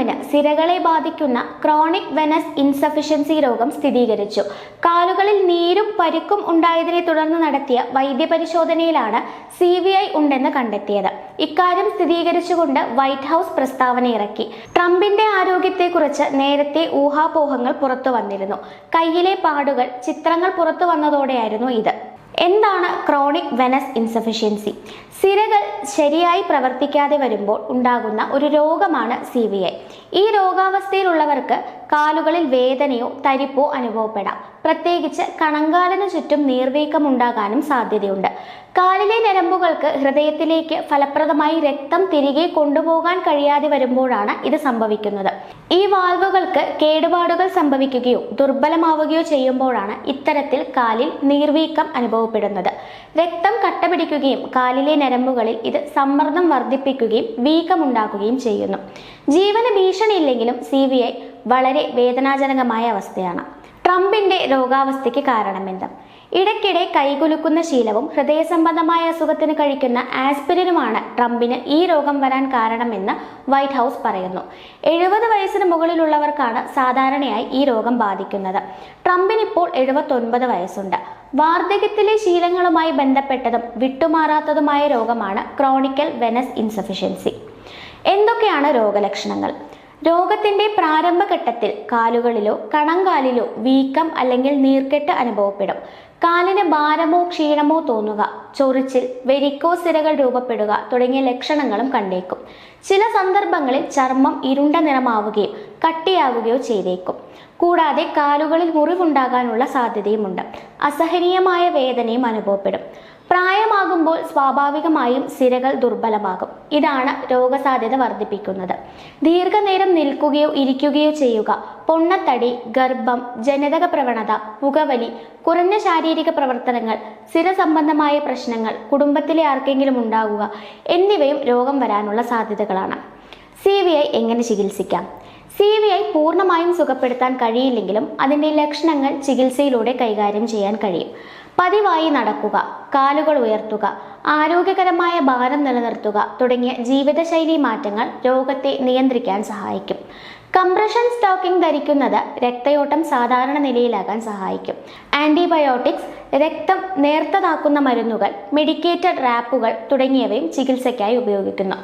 സിരകളെ ബാധിക്കുന്ന chronic venous insufficiency രോഗം സ്ഥിരീകരിച്ചു. കാലുകളിൽ നീരും പരിക്കും ഉണ്ടായതിനെ തുടർന്ന് നടത്തിയ വൈദ്യപരിശോധനയിലാണ് സി വി ഐ ഉണ്ടെന്ന് കണ്ടെത്തിയത്. ഇക്കാര്യം സ്ഥിരീകരിച്ചുകൊണ്ട് വൈറ്റ് ഹൗസ് പ്രസ്താവന ഇറക്കി. ട്രംപിന്റെ ആരോഗ്യത്തെക്കുറിച്ച് നേരത്തെ ഊഹാപോഹങ്ങൾ പുറത്തു വന്നിരുന്നു. കയ്യിലെ പാടുകൾ ചിത്രങ്ങൾ പുറത്തു വന്നതോടെയായിരുന്നു ഇത്. എന്താണ് ക്രോണിക് വെനസ് ഇൻസഫിഷ്യൻസി? സിരകൾ ശരിയായി പ്രവർത്തിക്കാതെ വരുമ്പോൾ ഉണ്ടാകുന്ന ഒരു രോഗമാണ് സി വി ഐ. ഈ രോഗാവസ്ഥയിലുള്ളവർക്ക് കാലുകളിൽ വേദനയോ തരിപ്പോ അനുഭവപ്പെടാം. പ്രത്യേകിച്ച് കണങ്കാലിന് ചുറ്റും നീർവീക്കം ഉണ്ടാകാനും സാധ്യതയുണ്ട്. കാലിലെ ഞരമ്പുകൾക്ക് ഹൃദയത്തിലേക്ക് ഫലപ്രദമായി രക്തം തിരികെ കൊണ്ടുപോകാൻ കഴിയാതെ വരുമ്പോഴാണ് ഇത് സംഭവിക്കുന്നത്. ഈ വാൽവുകൾക്ക് കേടുപാടുകൾ സംഭവിക്കുകയോ ദുർബലമാവുകയോ ചെയ്യുമ്പോഴാണ് ഇത്തരത്തിൽ കാലിൽ നീർവീക്കം അനുഭവപ്പെടുന്നത്. രക്തം കട്ടപിടിക്കുകയും കാലിലെ ഞരമ്പുകളിൽ ഇത് സമ്മർദ്ദം വർദ്ധിപ്പിക്കുകയും വീക്കമുണ്ടാക്കുകയും ചെയ്യുന്നു. ജീവന ഭീഷണിയില്ലെങ്കിലും സി വളരെ വേദനാജനകമായ അവസ്ഥയാണ്. ട്രംപിന്റെ രോഗാവസ്ഥയ്ക്ക് കാരണമെന്ത്? ഇടയ്ക്കിടെ കൈകുലുക്കുന്ന ശീലവും ഹൃദയ സംബന്ധമായ അസുഖത്തിന് കഴിക്കുന്ന ആസ്പിരിനുമാണ് ട്രംപിന് ഈ രോഗം വരാൻ കാരണമെന്ന് വൈറ്റ് ഹൗസ് പറയുന്നു. എഴുപത് വയസ്സിന് മുകളിലുള്ളവർക്കാണ് സാധാരണയായി ഈ രോഗം ബാധിക്കുന്നത്. ട്രംപിന് ഇപ്പോൾ എഴുപത്തൊൻപത് വയസ്സുണ്ട്. വാർദ്ധക്യത്തിലെ ശീലങ്ങളുമായി ബന്ധപ്പെട്ടതും വിട്ടുമാറാത്തതുമായ രോഗമാണ് ക്രോണിക്കൽ വെനസ് ഇൻസഫിഷ്യൻസി. എന്തൊക്കെയാണ് രോഗലക്ഷണങ്ങൾ? രോഗത്തിന്റെ പ്രാരംഭഘട്ടത്തിൽ കാലുകളിലോ കണങ്കാലിലോ വീക്കം അല്ലെങ്കിൽ നീർക്കെട്ട് അനുഭവപ്പെടും. കാലിന് ഭാരമോ ക്ഷീണമോ തോന്നുക ചൊറിച്ചിൽ വെരിക്കോ സിരകൾ രൂപപ്പെടുക തുടങ്ങിയ ലക്ഷണങ്ങളും കണ്ടേക്കും. ചില സന്ദർഭങ്ങളിൽ ചർമ്മം ഇരുണ്ട നിറമാവുകയും കട്ടിയാവുകയോ ചെയ്തേക്കും. കൂടാതെ കാലുകളിൽ മുറിവുണ്ടാകാനുള്ള സാധ്യതയുമുണ്ട്. അസഹനീയമായ വേദനയും അനുഭവപ്പെടും. പ്രായമാകുമ്പോൾ സ്വാഭാവികമായും സിരകൾ ദുർബലമാകും. ഇതാണ് രോഗസാധ്യത വർദ്ധിപ്പിക്കുന്നത്. ദീർഘനേരം നിൽക്കുകയോ ഇരിക്കുകയോ ചെയ്യുക പൊണ്ണത്തടി ഗർഭം ജനിതക പ്രവണത പുകവലി കുറഞ്ഞ ശാരീരിക പ്രവർത്തനങ്ങൾ സ്ഥിര സംബന്ധമായ പ്രശ്നങ്ങൾ കുടുംബത്തിലെ ആർക്കെങ്കിലും ഉണ്ടാകുക എന്നിവയും രോഗം വരാനുള്ള സാധ്യതകളാണ്. സി എങ്ങനെ ചികിത്സിക്കാം? സി വി ഐ പൂർണമായും സുഖപ്പെടുത്താൻ കഴിയില്ലെങ്കിലും അതിന്റെ ലക്ഷണങ്ങൾ ചികിത്സയിലൂടെ കൈകാര്യം ചെയ്യാൻ കഴിയും. പതിവായി നടക്കുക കാലുകൾ ഉയർത്തുക ആരോഗ്യകരമായ ഭാരം നിലനിർത്തുക തുടങ്ങിയ ജീവിതശൈലി മാറ്റങ്ങൾ രോഗത്തെ നിയന്ത്രിക്കാൻ സഹായിക്കും. കംപ്രഷൻ സ്റ്റോക്കിംഗ് ധരിക്കുന്നത് രക്തയോട്ടം സാധാരണ നിലയിലാകാൻ സഹായിക്കും. ആന്റിബയോട്ടിക്സ് രക്തം നേർത്തതാക്കുന്ന മരുന്നുകൾ മെഡിക്കേറ്റഡ് റാപ്പുകൾ തുടങ്ങിയവയും ചികിത്സയ്ക്കായി ഉപയോഗിക്കുന്നു.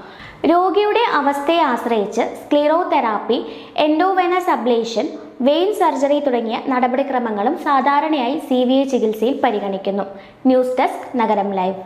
രോഗിയുടെ അവസ്ഥയെ ആശ്രയിച്ച് sclerotherapy endovenous ablation vein surgery തുടങ്ങിയ നടപടിക്രമങ്ങളും സാധാരണയായി സി ചികിത്സയിൽ പരിഗണിക്കുന്നു. News desk Nagaram live.